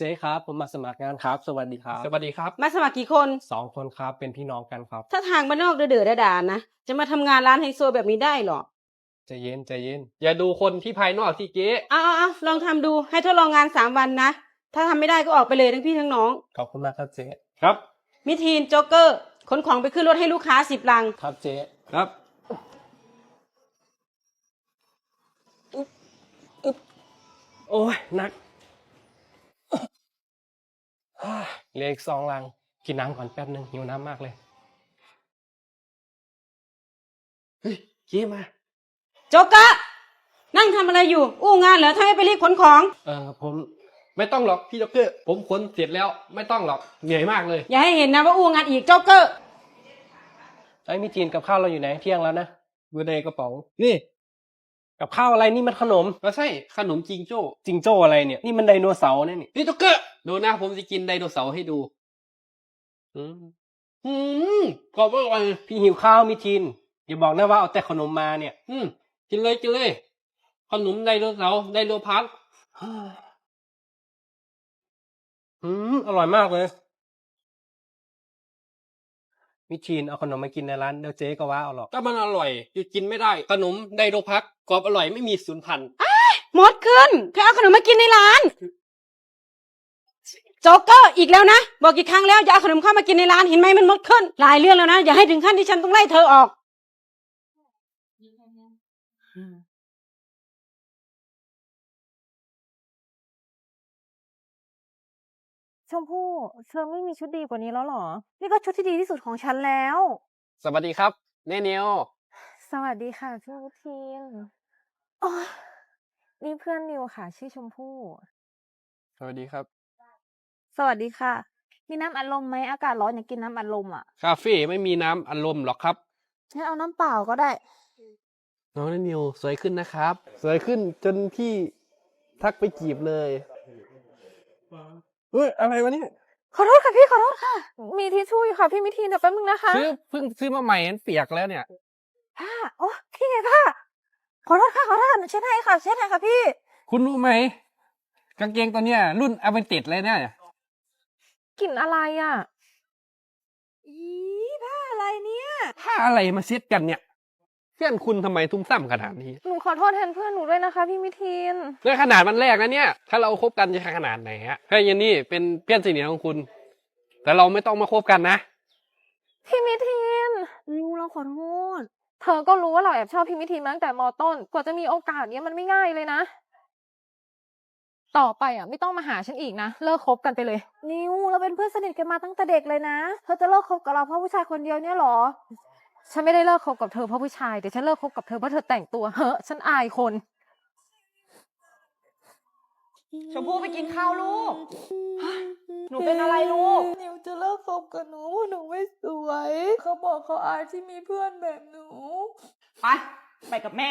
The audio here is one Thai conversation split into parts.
เจ๊ครับ ผมมาสมัครงานครับ สวัสดีครับ สวัสดีครับมาสมัครกี่คน สองคนครับเป็นพี่น้องกันครับ ถ้าทางบ้านนอกเดือดๆด่าๆนะ จะมาทำงานร้านไฮโซแบบนี้ได้หรอใจเย็นใจเย็น อย่าดูคนที่ภายนอกที่เจ๊เอาเอาเอาลองทำดูให้ทดลองงานสามวันนะ ถ้าทำไม่ได้ก็ออกไปเลยทั้งพี่ทั้งน้อง ขอบคุณมากครับเจ๊ครับ มิทีนโจ๊กเกอร์ขนของไปขึ้นรถให้ลูกค้าสิบลัง ครับเจ๊ครับ โอ้ยหนักฮ่า เหลืออีกสองลัง กินน้ำก่อนแป๊บหนึ่งหิวน้ำมากเลย เฮ้ยเจ๊มาโจ๊กเกอร์นั่งทำอะไรอยู่ อู้งานเหรอถ้าไม่ไปรีบขนของ เออผมไม่ต้องหรอกพี่ด็อกเตอร์ผมขนเสร็จแล้ว ไม่ต้องหรอกเหนื่อยมากเลยอย่าให้เห็นนะว่าอู้งานอีกโจ๊กเกอร์ไอ้ยมิจีนกับข้าวเราอยู่ไหนเที่ยงแล้วนะอยู่ในกระเป๋านี่ กับข้าวอะไรนี่มันขนมก็ใช่ขนมจิงโจ้จิงโจ้อะไรเนี่ย นี่มันไดโนเสาร์เนี่ยนี่พี่ด็อกเตอร์ดูนะผมจะกินไดโนเสาร์ให้ดู อืมอืมกรอบอร่อยพี่หิวข้าวมิจีนอย่าบอกนะว่าเอาแต่ขนมมาเนี่ย อืมกินเลยกินเลย ขนมไดโนเสาร์ไดโนพัทอืมอร่อยมากเลย มิทีนเอาขนมมากินในร้านเดี๋ยวเจ๊ก็ว่าเอาหรอกก็มันอร่อยหยุดกินไม่ได้ ขนมไดโนพัทกรอบอร่อยไม่มีสูญพันธุ์หมดขึ้นเธอเอาขนมมากินในร้าน โจ๊กเกอร์อีกแล้วนะ บอกกี่ครั้งแล้วอย่าเอาขนมเข้ามากินในร้านเห็นไหมมันหมดขึ้น หลายเรื่องแล้วนะ อย่าให้ถึงขั้นที่ฉันต้องไล่เธอออก ชมพู่เธอไม่มีชุดดีกว่านี้แล้วเหรอ นี่ก็ชุดที่ดีที่สุดของฉันแล้ว สวัสดีครับเนเนียวสวัสดีค่ะพี่วุทีนโอ้ยนี่เพื่อนนิวค่ะ ชื่อชมพู่ สวัสดีครับ สวัสดีค่ะ มีน้ำอัดลมไหมอากาศร้อนอยากกินน้ำอัดลมอะ คาเฟ่ไม่มีน้ำอารมณ์หรอกครับ งั้นเอาน้ำเปล่าก็ได้ น้องเนเนียวสวยขึ้นนะครับ สวยขึ้นจนพี่ทักไปจีบเลย เฮ้ยอะไรวะเนี่ยขอโทษค่ะพี่ขอโทษค่ะ มีทิชชู่อยู่ค่ะพี่มิทีนเดี๋ยวแป๊บนึงนะคะซื้อเพิ่งซื้อมาใหม่มันเปียกแล้วเนี่ยผ้าโอ้พี่ไงผ้าขอโทษค่ะขอโทษหนูเช็ดให้ค่ะเช็ดให้ค่ะพี่ คุณรู้ไหมกางเกงตัวเนี้ย รุ่นอเวนติดเลยเนี่ยกลิ่นอะไรอะ อีผ้าอะไรเนี่ย ผ้าอะไรมาเซ็ตกันเนี่ยเพื่อนคุณทำไมทุ่มต่ำขนาดนี้ หนูขอโทษแทนเพื่อนหนูด้วยนะคะพี่มิทีนเรื่องขนาดมันแรกนะเนี่ย ถ้าเราคบกันจะขนาดไหนฮะถ้ายันนี่เป็นเพื่อนสนิทของคุณ แต่เราไม่ต้องมาคบกันนะ พี่มิทีนนิวเราขอโทษ เธอก็รู้ว่าเราแอบชอบพี่มิทีนมาตั้งแต่มอต้น กว่าจะมีโอกาสเนี้ยมันไม่ง่ายเลยนะ ต่อไปอะไม่ต้องมาหาฉันอีกนะ เลิกคบกันไปเลย นิวเราเป็นเพื่อนสนิทกันมาตั้งแต่เด็กเลยนะ เธอจะเลิกคบกับเราเพราะผู้ชายคนเดียวเนี่ยเหรอ ฉันไม่ได้เลิกคบกับเธอเพราะผู้ชายแต่ฉันเลิกคบกับเธอเพราะเธอแต่งตัวเฮ้อฉันอายคน ชมพู่ไปกินข้าวลูกหนูเป็นอะไรลูก นิวจะเลิกคบกับหนูเพราะหนูไม่สวย เขาบอกเขาอายที่มีเพื่อนแบบหนู ไป ไปกับแม่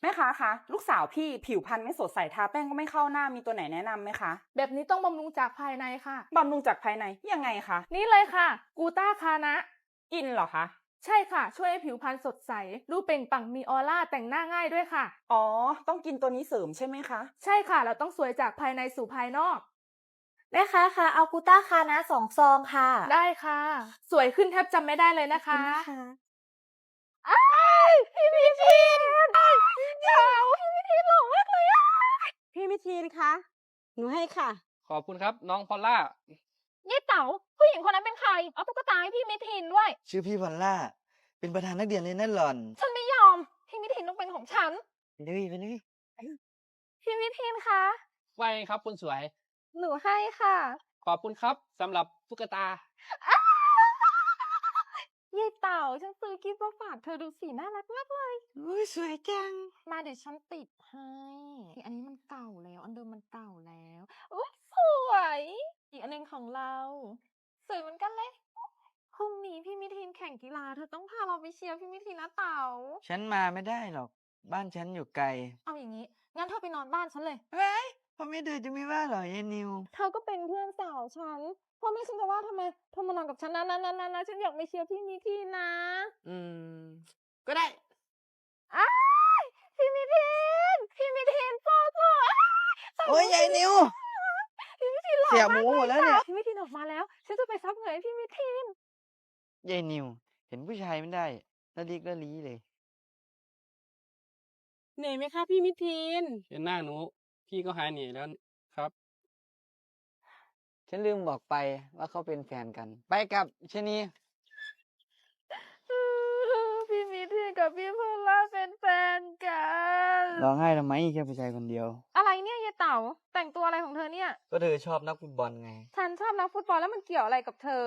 แม่คะคะลูกสาวพี่ผิวพรรณไม่สดใสทาแป้งก็ไม่เข้าหน้ามีตัวไหนแนะนำไหมคะแบบนี้ต้องบำรุงจากภายในค่ะ บำรุงจากภายในยังไงคะนี่เลยค่ะ กูต้าคานะกินเหรอคะ ใช่ค่ะ ช่วยให้ผิวพรรณสดใสรูปเปล่งปลั่งมีออร่าแต่งหน้าง่ายด้วยค่ะ อ๋อ ต้องกินตัวนี้เสริมใช่ไหมคะ ใช่ค่ะ เราต้องสวยจากภายในสู่ภายนอก แม่ค้าคะเอากูต้าคานะสองซองค่ะได้ค่ะ สวยขึ้นแทบจำไม่ได้เลยนะคะค่ะอ้ายพี่มิทีนเจ้าพี่มิทีนหล่อมากเลยอะพี่มิทีนคะ หนูให้ค่ะ ขอบคุณครับ น้องพอลล่า ยี่เต๋าผู้หญิงคนนั้นเป็นใคร เอาตุ๊กตาให้พี่มิทีนด้วย ชื่อพี่พอลล่า เป็นประธานนักเรียนในนั่นหล่อนฉันไม่ยอม พี่มิทีนต้องเป็นของฉัน ไปเลยไปเลยพี่มิทีนคะ ไว้ครับคุณสวย หนูให้ค่ะ ขอบคุณครับสำหรับตุ๊กตา ยี่เต่าฉันซื้อกิฟต์มาฝากเธอดูสีน่ารักมากเลย อุ้ยสวยจัง มาเดี๋ยวฉันติดให้อันนี้มันเก่าแล้ว อันเดิมมันเก่าแล้วอุ้ยสวย อีกอันหนึงของเรา สวยเหมือนกันเลยพรุ่งนี้พี่มิทีนแข่งกีฬาเธอต้องพาเราไปเชียร์พี่มิทีนนะเต่า ฉันมาไม่ได้หรอก บ้านฉันอยู่ไกลเอาอย่างนี้ งั้นเธอไปนอนบ้านฉันเลย เฮ้ย พ่อไม่เดินจะไม่ว่าเหรอยายนิว เธอก็เป็นเพื่อนสาวฉันพ่อแม่ฉันจะว่าทำไมเธอมานอนกับฉันนะนะนะนะนะฉันอยากไปเชียร์พี่มิทีนนะอืม ก็ได้อ้ายพี่มิทีนพี่มิทีนโซ่โซ่อ้ายโอ้ยยายนิว พี่มิเสียหมูหมดแล้วเนี่ย พี่มิทินออกมาแล้ว ฉันจะไปซับเหงื่อให้พี่มิทินยายนิว เห็นผู้ชายไม่ได้ละลิกละลีเลย เหนื่อยไหมคะพี่มิทิน เห็นหน้าหนู พี่ก็หายเหนื่อยแล้วครับ ฉันลืมบอกไปว่าเขาเป็นแฟนกัน ไปกับชะนีพี่มิทินกับพี่พลล่าเป็นแฟนกัน ร้องไห้ทำไมแค่ผู้ชายคนเดียว อะไรเนี่ยยายเต๋าแต่งตัวอะไรของเธอเนี่ย ก็เธอชอบนักฟุตบอลไงฉันชอบนักฟุตบอลแล้วมันเกี่ยวอะไรกับเธอ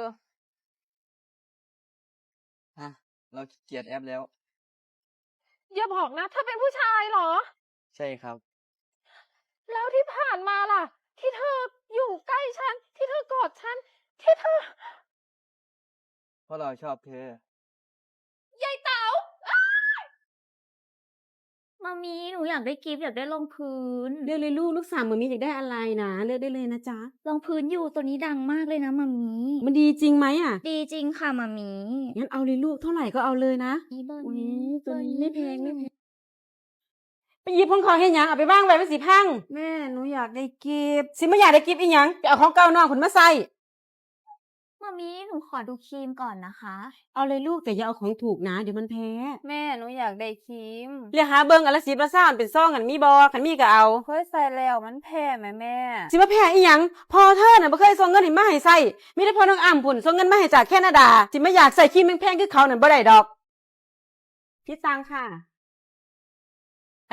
ฮะเราขี้เกียจแอปแล้ว อย่าบอกนะเธอเป็นผู้ชายเหรอ ใช่ครับ แล้วที่ผ่านมาล่ะ ที่เธออยู่ใกล้ฉัน ที่เธอกอดฉัน ที่เธอเพราะเราชอบเธอ ยายเต๋ามามีหนูอยากได้กิฟต์อยากได้รองพื้นเลือกเลยลูกลูกสาวมามีอยากได้อะไรนะเลือกได้เลยนะจ๊ะ รองพื้นอยู่ตัวนี้ดังมากเลยนะมามีมันดีจริงไหมอะ ดีจริงค่ะมามีงั้นเอาเลยลูกเท่าไหร่ก็เอาเลยนะนี่เบอร์อุ๊ยนี้ตัวนี้เบอร์ไม่แพงไม่แพง ไปหยิบของเขาให้หยังเอาไปบ้างไว้มันสิพังแม่หนูอยากได้กิฟต์สิไม่อยากได้กิฟต์อีหยังไปเอาของเก่าน้องคุณมาใส่มามีหนูขอดูครีมก่อนนะคะ เอาเลยลูกแต่อย่าเอาของถูกนะเดี๋ยวมันแพ้แม่หนูอยากได้ครีมเรียกหาเบิ้งอนละสิบละซ่านเป็นซ่องกันมีบอขันมีก็เอาเคยใส่แล้วมันแพ้ไหมแม่ สิมาแพ้อีหยังพอเธอน่ะบ่เคยส่งเงินให้มาให้ใส่มีแต่พอน้องอ่ำพุ่นส่งเงินมาให้จากแคนาดาสิมาอยากใส่ครีมแพงๆคือเขานั่นบ่ได้ดอกพี่ตังค่ะ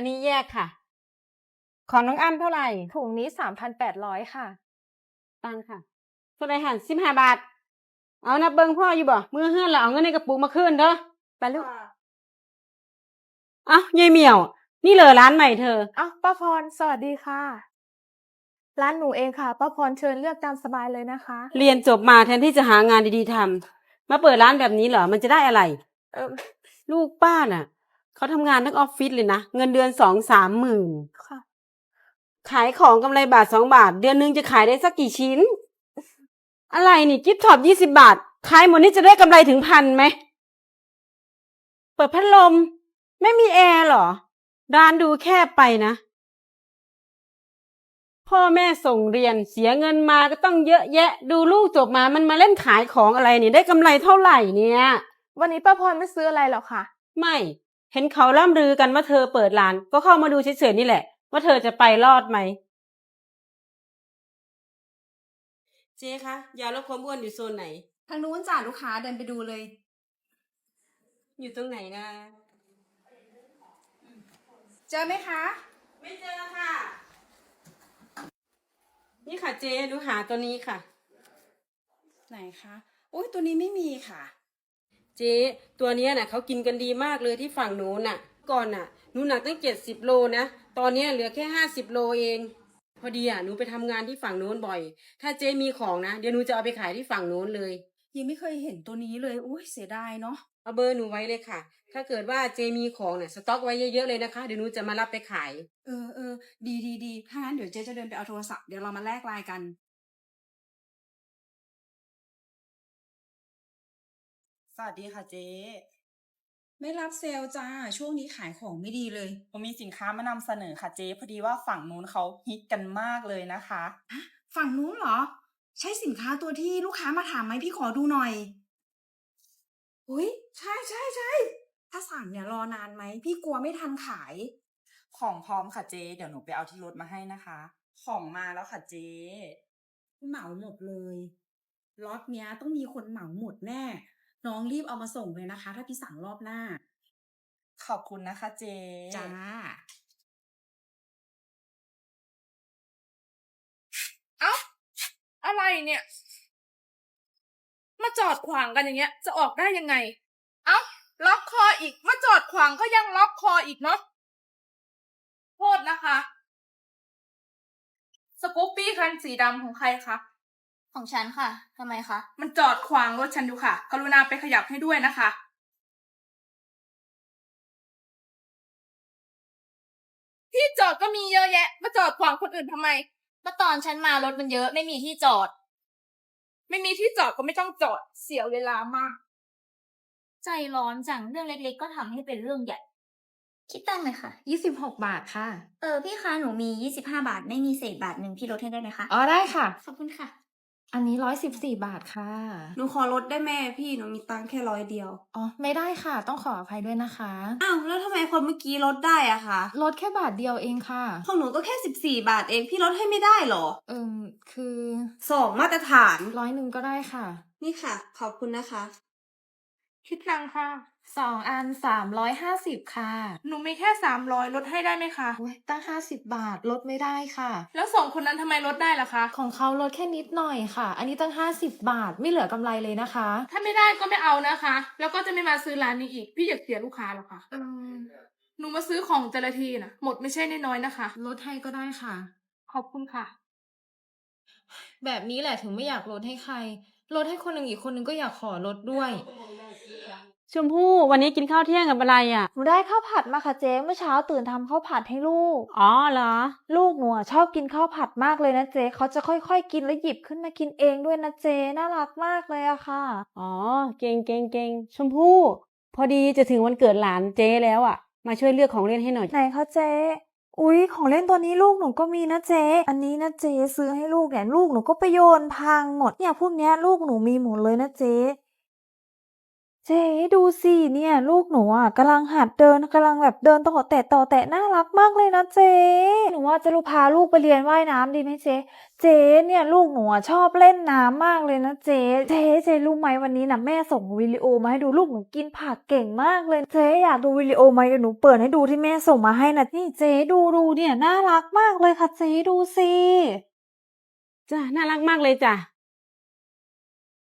อันนี้แยกค่ะ ของน้องอ้ำเท่าไหร่ถุงนี้สามพันแปดร้อยค่ะ ตังค่ะเท่าไหร่หันสิบห้าบาท เอานับเบิ้งพ่ออยู่บ่มือเฮือนแล้วเอาเงินในกระปุกมาคืนเด้อไปลูกอะยายเหมียว นี่เหรอร้านใหม่เธออ้าวป้าพร สวัสดีค่ะ ร้านหนูเองค่ะป้าพรเชิญเลือกตามสบายเลยนะคะ เรียนจบมาแทนที่จะหางานดีๆทำมาเปิดร้านแบบนี้เหรอมันจะได้อะไร เออลูกป้าน่ะ เขาทำงานทั้งออฟฟิศเลยนะ เงินเดือนสองสามหมื่นค่ะ ขายของกำไรบาทสองบาท เดือนหนึงจะขายได้สักกี่ชิ้น อะไรนี่กิฟต์ท็อปยี่สิบาท ขายหมดนี่จะได้กำไรถึงพันไหม เปิดพัดลม ไม่มีแอร์เหรอ ร้านดูแคบไปนะ พ่อแม่ส่งเรียนเสียเงินมาก็ต้องเยอะแยะ ดูลูกจบมามันมาเล่นขายของอะไรนี่ได้กำไรเท่าไหร่เนี่ย วันนี้ป้าพรไม่ซื้ออะไรหรอกค่ะ ไม่ เห็นเขาล่ำลือกันว่าเธอเปิดร้าน ก็เข้ามาดูเฉยๆนี่แหละ ว่าเธอจะไปรอดไหม เจ๊คะยาลดความอ้วนอยู่โซนไหน ทางนู้นจ้ะลูกค้าเดินไปดูเลย อยู่ตรงไหนนะเจอไหมคะ ไม่เจอค่ะ นี่ค่ะเจ๊หนูหาตัวนี้ค่ะ ไหนคะอุ้ยตัวนี้ไม่มีค่ะ เจ๊ตัวเนี้ยน่ะเขากินกันดีมากเลยที่ฝั่งหนูน่ะ ก่อนน่ะหนูหนักตั้งเจ็ดสิบโลนะตอนเนี้ยเหลือแค่ห้าสิบโลเอง พอดีอะหนูไปทำงานที่ฝั่งโน้นบ่อย ถ้าเจ๊มีของนะเดี๋ยวหนูจะเอาไปขายที่ฝั่งโน้นเลย ยังไม่เคยเห็นตัวนี้เลยอุ้ยเสียดายเนาะเอาเบอร์หนูไว้เลยค่ะ ถ้าเกิดว่าเจมีของเนี่ยสต็อกไว้เยอะๆเลยนะคะ เดี๋ยวหนูจะมารับไปขาย เออเออดีดีดีถ้างั้นเดี๋ยวเจ๊จะเดินไปเอาโทรศัพท์เดี๋ยวเรามาแลกไลน์กัน วัสดีค่ะเจ๊ไม่รับเซลล์จ้า ช่วงนี้ขายของไม่ดีเลย ผมมีสินค้ามานำเสนอค่ะเจ๊พอดีว่าฝั่งนู้นเขาฮิตกันมากเลยนะคะฝั่งนู้นเหรอ ใช่สินค้าตัวที่ลูกค้ามาถามไหมพี่ขอดูหน่อยอุ้ยใช่ใช่ใช่ถ้าสั่งเนี่ยรอนานไหมพี่กลัวไม่ทันขาย ของพร้อมค่ะเจ๊เดี๋ยวหนูไปเอาที่รถมาให้นะคะ ของมาแล้วค่ะเจ๊เหมาหมดเลยล็อตเนี้ยต้องมีคนเหมาหมดแน่ น้องรีบเอามาส่งเลยนะคะ ถ้าพี่สั่งรอบหน้า ขอบคุณนะคะเจ๊จ้า เอ้า อะไรเนี่ย มาจอดขวางกันอย่างเงี้ย จะออกได้ยังไง เอ้า ล็อกคออีก มาจอดขวางก็ยังล็อกคออีกเนาะ โทษนะคะ สกูปปี้คันสีดำของใครคะ ของฉันค่ะทำไมคะ มันจอดขวางรถฉันอยู่ค่ะ กรุณาไปขยับให้ด้วยนะคะ ที่จอดก็มีเยอะแยะ มาจอดขวางคนอื่นทำไม เมื่อตอนฉันมารถมันเยอะไม่มีที่จอด ไม่มีที่จอดก็ไม่ต้องจอดเสียเวลามาก ใจร้อนจังเรื่องเล็กๆ ก็ทำให้เป็นเรื่องใหญ่ คิดตังค์หน่อยค่ะ ยี่สิบหกบาทค่ะ เออพี่คะหนูมียี่สิบห้าบาท ไม่มีเศษบาทหนึ่งพี่ลดให้ได้ไหมคะ อ๋อได้ค่ะ ขอบคุณค่ะ อันนี้ร้อยสิบสี่บาทค่ะ หนูขอลดได้แม่พี่หนูมีตังค์แค่ร้อยเดียว อ๋อ ไม่ได้ค่ะ ต้องขออภัยด้วยนะคะ อ้าวแล้วทำไมคนเมื่อกี้ลดได้อะคะลดแค่บาทเดียวเองค่ะ ของหนูก็แค่สิบสี่บาทเองพี่ลดให้ไม่ได้เหรอเอิมคือสองมาตรฐาน ร้อยหนึ่งก็ได้ค่ะ นี่ค่ะ ขอบคุณนะคะ คิดตังค่ะ สองอันสามร้อยห้าสิบค่ะหนูมีแค่สามร้อยลดให้ได้ไหมคะ โอ้ยตั้งห้าสิบบาทลดไม่ได้ค่ะ แล้วสองคนนั้นทำไมลดได้ล่ะคะ ของเขาลดแค่นิดหน่อยค่ะ อันนี้ตั้งห้าสิบบาทไม่เหลือกำไรเลยนะคะ ถ้าไม่ได้ก็ไม่เอานะคะ แล้วก็จะไม่มาซื้อร้านนี้อีก พี่อยากเสียลูกค้าหรอกค่ะเออหนูมาซื้อของแต่ละทีนะหมดไม่ใช่น้อยๆนะคะ ลดให้ก็ได้ค่ะ ขอบคุณค่ะ แบบนี้แหละถึงไม่อยากลดให้ใครลดให้คนหนึ่งอีกคนหนึ่งก็อยากขอลดด้วย ชมพู่วันนี้กินข้าวเที่ยงกับอะไรอะ หนูได้ข้าวผัดมาค่ะเจ๊เมื่อเช้าตื่นทำข้าวผัดให้ลูก อ๋อเหรอ ลูกหนูอะชอบกินข้าวผัดมากเลยนะเจ๊เขาจะค่อยๆ กินแล้วหยิบขึ้นมากินเองด้วยนะเจ๊น่ารักมากเลยอะค่ะ อ๋อ เก่งเก่งเก่งชมพู่ พอดีจะถึงวันเกิดหลานเจ๊แล้วอะ มาช่วยเลือกของเล่นให้หน่อย ไหนคะเจ๊อุ๊ยของเล่นตัวนี้ลูกหนูก็มีนะเจ๊ อันนี้นะเจ๊ซื้อให้ลูกเนี่ยลูกหนูก็ไปโยนพังหมดเนี่ยพวกเนี้ยลูกหนูมีหมดเลยนะเจ๊ เจ๊ดูสิเนี่ย ลูกหนูอะกำลังหัดเดินกำลังแบบเดินต่อแตะต่อแตะน่ารักมากเลยนะเจ๊หนูว่าจะลูพาลูกไปเรียนว่ายน้ำดีไหมเจ๊เจ๊เนี่ยลูกหนูอะชอบเล่นน้ำมากเลยนะเจ๊เจ๊เจ๊รู้ไหมวันนี้นะแม่ส่งวิดีโอมาให้ดูลูกหนูกินผักเก่งมากเลยเจ๊อยากดูวิดีโอไหมเดี๋ยวหนูเปิดให้ดูที่แม่ส่งมาให้นะนี่เจ๊ดูดูเนี่ยน่ารักมากเลยค่ะเจ๊ดูสิจ้ะน่ารักมากเลยจ้ะ